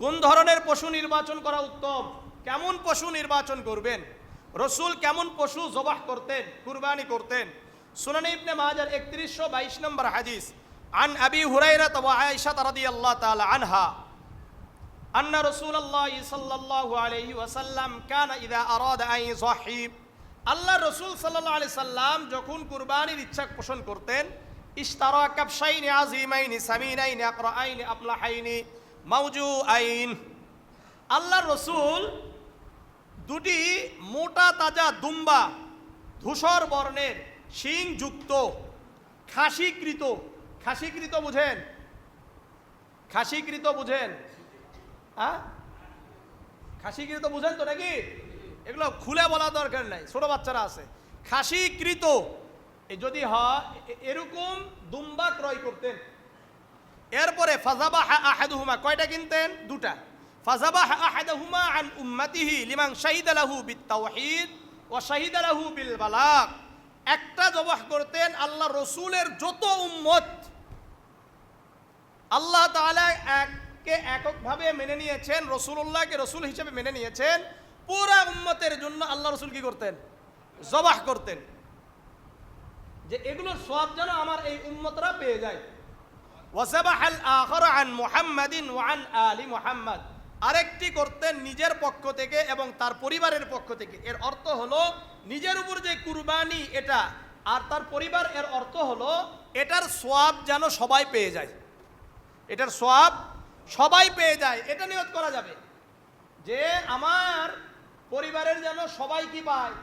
কোন ধরনের পশু নির্বাচন করা উত্তম কেমন পশু নির্বাচন করবেন রসুল কেমন পশু জবাহ করতেন কুরবানি করতেন সুনানি ইবনে মাজার একত্রিশশো বাইশ নম্বর হাদিস عن أبي هريرة وعائشة رضي الله تعالى عنها أن رسول الله صلى الله عليه وسلم كان إذا أراد أن يضحي আল্লাহ রসুল সাল্লাহ আলি সাল্লাম যখন কুরবানির ইচ্ছা পোষণ করতেন ইশতারা কাবশাইনি আজিমাইনি সামিনাইনি আকরাইনি আপলাহাইনি মাউজু আইন আল্লাহ রসুল দুটি মোটা তাজা দুম্বা ধূসর বর্ণের শিংযুক্ত খাসিকৃত খাসিকৃত বুঝেন? খাসিকৃত বুঝেন? হ্যাঁ খাসিকৃত বুঝেন তো নাকি? এগুলো খুলে বলা দরকার নাই, ছোট বাচ্চারা আছে। খাসিকৃত যদি হয় এরকম দুম্বা ক্রয় করতেন। এরপরে ফাজাবা আহাদুহুমা কয়টা কিনতেন? দুটা। ফাজাবা আহাদুহুমা আন উম্মাতিহি লিমান শাহিদা লাহু বিত্তাওহীদ ওয়া শাহিদা লাহু বিল বালাগ একটা জবাহ করতেন আল্লাহ রসুলের যত উম্মত। আল্লাহ তাআলা এককে এককভাবে মেনে নিয়েছেন রসুল্লাহকে রসুল হিসেবে মেনে নিয়েছেন। পুরা উম্মতের জন্য আল্লাহ রসুল কি করতেন? জবাহ করতেন। যে এগুলোর সব যেন আমার এই উম্মতরা পেয়ে যায়। ওয়ান আলি আরেকটি করতেন নিজের পক্ষ থেকে এবং তার পরিবারের পক্ষ থেকে। এর অর্থ হলো নিজের উপর যে কুরবানি এটা, আর তার পরিবার এর অর্থ হলো এটার সোয়াব যেন সবাই পেয়ে যায়। এটার সোয়াব সবাই পেয়ে যায়, এটা নিয়ত করা যাবে। যে আমার পরিবারের যেন সবাই কি পায়?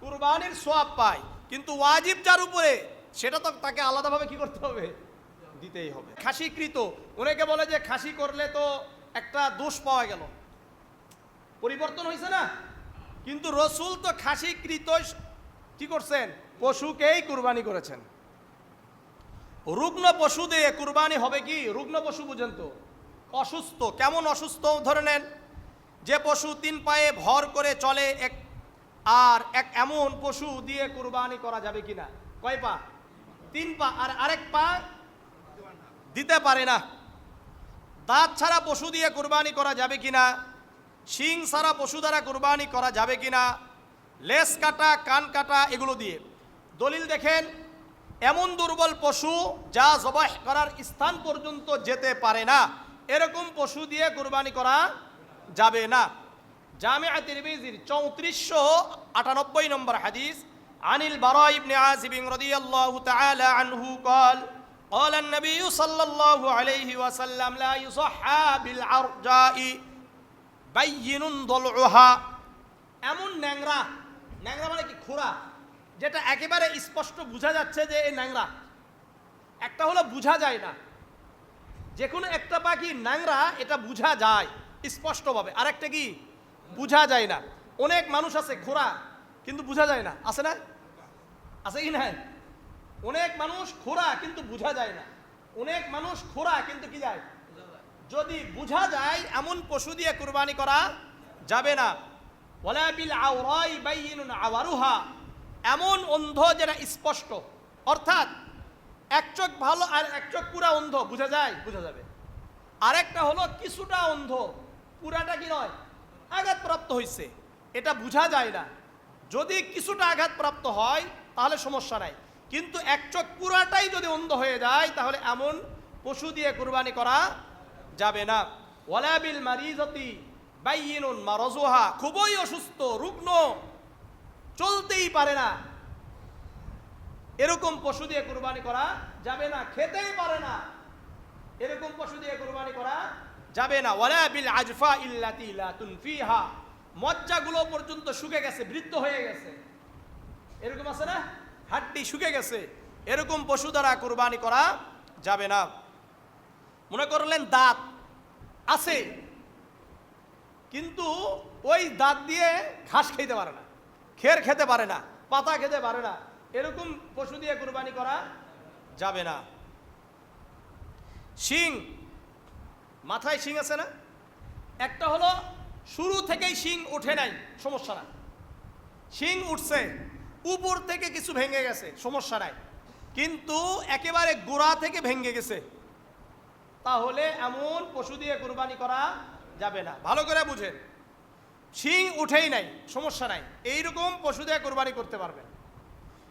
কুরবানির সোয়াব পায়। কিন্তু ওয়াজিব যার উপরে, সেটা তো তাকে আলাদাভাবে কি করতে হবে? দিতেই হবে। খাসিকৃত, অনেকে বলে যে খাসি করলে তো একটা দোষ পাওয়া গেল। পরিবর্তন হয়েছে না? কিন্তু রসুল তো খাসিকৃত কি করছেন? পশুকেই কুরবানি করেছেন। রুগ্ন পশু দিয়ে কুরবানি হবে কি? রুগ্ন পশু বুঝেন তো অসুস্থ, কেমন অসুস্থ ধরে নেন? যে পশু তিন পায়ে ভর করে চলে, এক আর এক এমন পশু দিয়ে কুরবানি করা যাবে কিনা? কয় পা? তিন পা। আর আরেক পা দিতে পারে না। দাঁত ছাড়া পশু দিয়ে কুরবানি করা যাবে কি না শিং ছাড়া পশু দ্বারা কুরবানি করা যাবে কি না লেস কাটা, কান কাটা, এগুলো দিয়ে। দলিল দেখেন, এমন দুর্বল পশু যা জবাহ করার স্থান পর্যন্ত যেতে পারে না। এরকম পশু দিয়ে কুরবানি করা যাবে না। জামিয়া তিরমিজির চৌত্রিশশো আটানব্বই নম্বর হাদিস, আনিল বারা ইবনে আজিবিং রদিয়াল্লাহু তাআলা আনহু কল قال النبي صلى الله عليه وسلم لا يصحى بالعرجاء بين ضلعها এমন ন্যাংরা ন্যাংরা মানে কি খোরা যেটা একেবারে স্পষ্ট বোঝা যাচ্ছে যে এই ন্যাংরা একটা হলো বোঝা যায় না যে কোনো একটা পাখি ন্যাংরা এটা বোঝা যায় স্পষ্টভাবে আরেকটা কি বোঝা যায় না অনেক মানুষ আছে খোরা কিন্তু বোঝা যায় না আছে না আছে কি না অনেক মানুষ খোরা কিন্তু বোঝা যায় না। অনেক মানুষ খোরা কিন্তু কি যায়? যদি বোঝা যায়, এমন পশু দিয়ে কুরবানি করা যাবে না। এমন অন্ধ যেটা স্পষ্ট। অর্থাৎ এক চোখ ভালো আর এক চোখ পুরা অন্ধ। বোঝা যায়? বোঝা যাবে। আরেকটা হলো কিছুটা অন্ধ। পুরাটা কি নয়? আঘাতপ্রাপ্ত হয়েছে এটা বোঝা যায় না। যদি কিছুটা আঘাতপ্রাপ্ত হয়, তাহলে সমস্যা নাই। কিন্তু এক চোখ পুরাটাই যদি অন্ধ হয়ে যায়, তাহলে এমন পশু দিয়ে কুরবানি করা যাবে না। ওয়ালাবিল মারিজতি বাইয়িনুন মারজুহা, খুবই অসুস্থ, রুগ্ন, চলতেই পারে না। এরকম পশু দিয়ে কুরবানি করা যাবে না, খেতেই পারে না। এরকম পশু দিয়ে কুরবানি করা যাবে না। ওয়ালা বিল আজফা ইল্লাতি লা তুনফিহা, মজ্জাগুলো পর্যন্ত শুকে গেছে, বৃদ্ধ হয়ে গেছে। এরকম আছে না? হাড্ডি শুকে গেছে। এরকম পশু দ্বারা কুরবানি করা যাবে না। মনে করলেন দাঁত আছে, কিন্তু ওই দাঁত দিয়ে ঘাস খেতে পারে না, খের খেতে পারে না, পাতা খেতে পারে না। এরকম পশু দিয়ে কুরবানি করা যাবে না। শিং, মাথায় শিং আছে না? একটা হলো শুরু থেকেই শিং ওঠে নাই, সমস্যা নাই। শিং উঠছে উপর থেকে কিছু ভেঙে গেছে, সমস্যা নাই। কিন্তু একেবারে গোড়া থেকে ভেঙে গেছে। তাহলে এমন পশু দিয়ে কোরবানি করা যাবে না। ভালো করে বুঝেন। শিং উঠেই নাই, সমস্যা নাই। এইরকম পশু দিয়ে কোরবানি করতে পারবেন।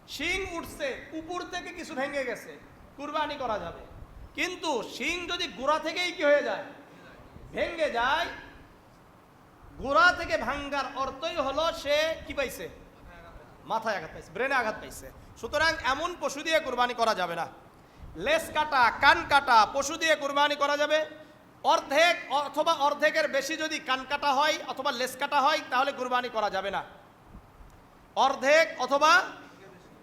শিং উঠছে, উপর থেকে কিছু ভেঙে গেছে, কুরবানি করা যাবে। কিন্তু শিং যদি গোড়া থেকেই কি হয়ে যায়? ভেঙে যায়। গোড়া থেকে ভাঙ্গার অর্থই হলো সে কি পাইছে? মাথায় আঘাত পাইছে ব্রেনে আঘাত পাইছে। সুতরাং এমন পশু দিয়ে কুরবানি করা যাবে না। লেস কাটা, কান কাটা পশু দিয়ে কুরবানি করা যাবে। অর্ধেক অথবা অর্ধেকের বেশি যদি কান কাটা হয় অথবা লেস কাটা হয়, তাহলে কুরবানি করা যাবে না। অর্ধেক অথবা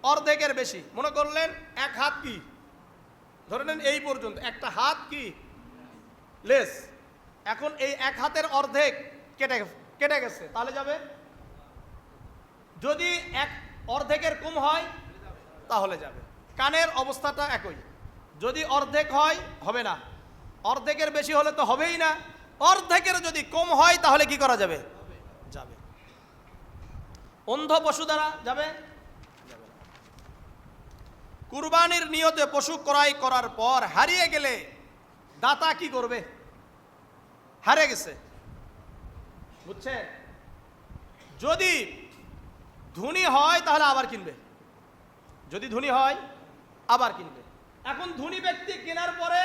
অর্ধেকের বেশি। মনে করলেন, এক হাত কি? ধরে নেন এই পর্যন্ত। একটা হাত কি? লেস এখন এই এক হাতের অর্ধেক কেটে কেটে গেছে। তাহলে যাবে যদি এক অর্ধেকের কম হয়, তাহলে যাবে। কানের অবস্থাটা একই। যদি অর্ধেক হয়, হবে না। অর্ধেকের বেশি হলে তো হবেই না। অর্ধেকের যদি কম হয়, তাহলে কি করা যাবে? যাবে। অন্ধ পশু দ্বারা যাবে? কুরবানির নিয়তে পশু ক্রয় করার পর হারিয়ে গেলে দাতা কি করবে? হারে গেছে। বুঝছে যদি ধনী হয়, তাহলে আবার কিনবে। যদি ধনী হয়, আবার কিনবে। এখন ধনী ব্যক্তি কেনার পরে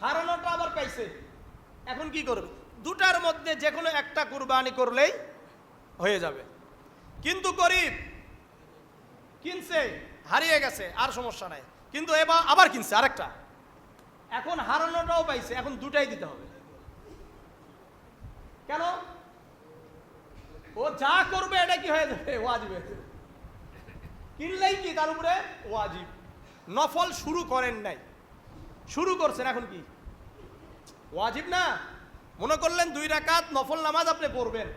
হারানোটা আবার পাইছে। এখন কি করবে? দুটার মধ্যে যে কোনো একটা কুরবানি করলেই হয়ে যাবে। কিন্তু গরিব কিনছে, হারিয়ে গেছে, আর সমস্যা নাই। কিন্তু এবার আবার কিনছে, আরেকটা। এখন হারানোটাও পাইছে, এখন দুটাই দিতে হবে। কেন? ও যা করবে এটা কি হয়ে যাবে? ওয়াজিব। কিনলেই কি তার উপরে? ওয়াজিব। নফল শুরু করেন নাই। শুরু করছেন এখন কি? ওয়াজিব না? মনে করলেন দুই রাকাত নফল নামাজ আপনি পড়বেন।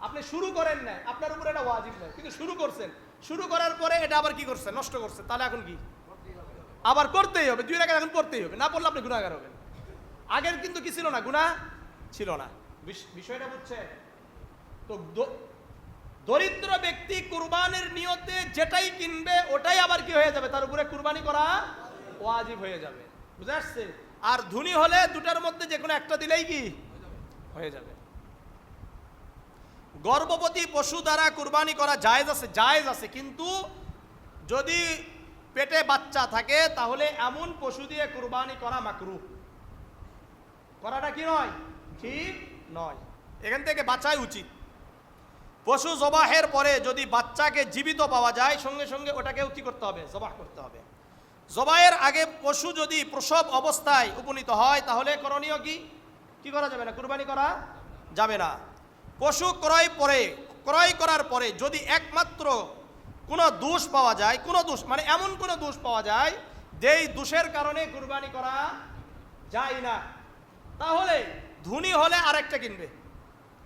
আপনি শুরু করেন নাই। আপনার উপরে এটা ওয়াজিব নাই। কিন্তু শুরু করছেন। শুরু করার পরে এটা আবার কি করছে নষ্ট করছে তাহলে এখন কি? আবার করতেই হবে। দুই রাকাত এখন পড়তেই হবে। না পড়লে আপনি গুণাগার হবেন। আগের কিন্তু কি ছিল না? গুণা ছিল না। বিষ- বিষয়টা বুঝছে তো দরিদ্র ব্যক্তি কুরবানির নিয়তে যেটাই কিনবে, ওটাই আবার কি হয়ে যাবে? তার উপরে কুরবানি করা ওয়াজিব হয়ে যাবে। বুঝে আসছে? আর ধনী হলে দুটার মধ্যে যে কোনো একটা দিলেই কি? হয়ে যাবে। গর্ভবতী পশু দ্বারা কুরবানি করা জায়েজ আছে জায়েজ আছে। কিন্তু যদি পেটে বাচ্চা থাকে, তাহলে এমন পশু দিয়ে কুরবানি করা মাকরু। করাটা কি নয়? ঠিক নয়। এখান থেকে বাঁচাই উচিত। পশু জবাহের পরে যদি বাচ্চাকে জীবিত পাওয়া যায়, সঙ্গে সঙ্গে ওটাকেও কি করতে হবে? জবাহ করতে হবে। জবাইয়ের আগে পশু যদি প্রসব অবস্থায় উপনীত হয়, তাহলে করণীয় কি? কি করা যাবে না? কুরবানি করা যাবে না। পশু ক্রয় পরে, ক্রয় করার পরে যদি একমাত্র কোনো দোষ পাওয়া যায়, কোনো দোষ মানে এমন কোনো দোষ পাওয়া যায়, যেই দোষের কারণে কুরবানি করা যায় না, তাহলে ধনী হলে আরেকটা কিনবে।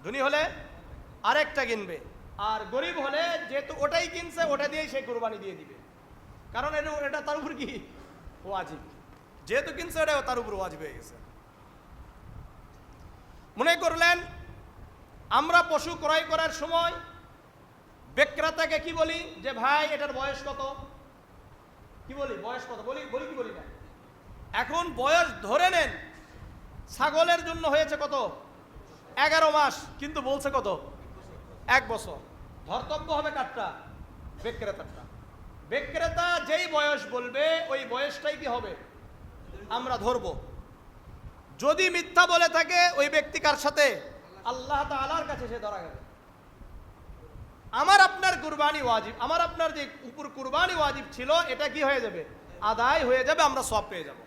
ধনী হলে আরেকটা কিনবে। আর গরিব হলে যেহেতু ওটাই কিনছে, ওটা দিয়েই সে কোরবানি দিয়ে দিবে। কারণ এটা এটা তার উপর কি? ওয়াজিব। যেহেতু কিনছে এটা তার উপর ওয়াজিব হয়ে গেছে। মনে করলেন, আমরা পশু ক্রয় করার সময় বিক্রেতাকে কি বলি? যে, ভাই, এটার বয়স কত? কি বলি? বয়স কত? বলি বলি কি বলি না? এখন বয়স ধরে নেন, ছাগলের জন্য হয়েছে কত? এগারো মাস, কিন্তু বলছে কত? এক বছর। ধর্তব্য হবে কাঠটা বিক্রেতারটা। বিক্রেতা যেই বয়স বলবে, ওই বয়সটাই কি হবে? আমরা ধরব। যদি মিথ্যা বলে থাকে, ওই ব্যক্তি কার সাথে? আল্লাহ তাআলার কাছে সে ধরা গেল আমার আপনার কুরবানি ওয়াজিব, আমার আপনার যে উপর কুরবানি ওয়াজিব ছিল, এটা কি হয়ে যাবে? আদায় হয়ে যাবে, আমরা সব পেয়ে যাব।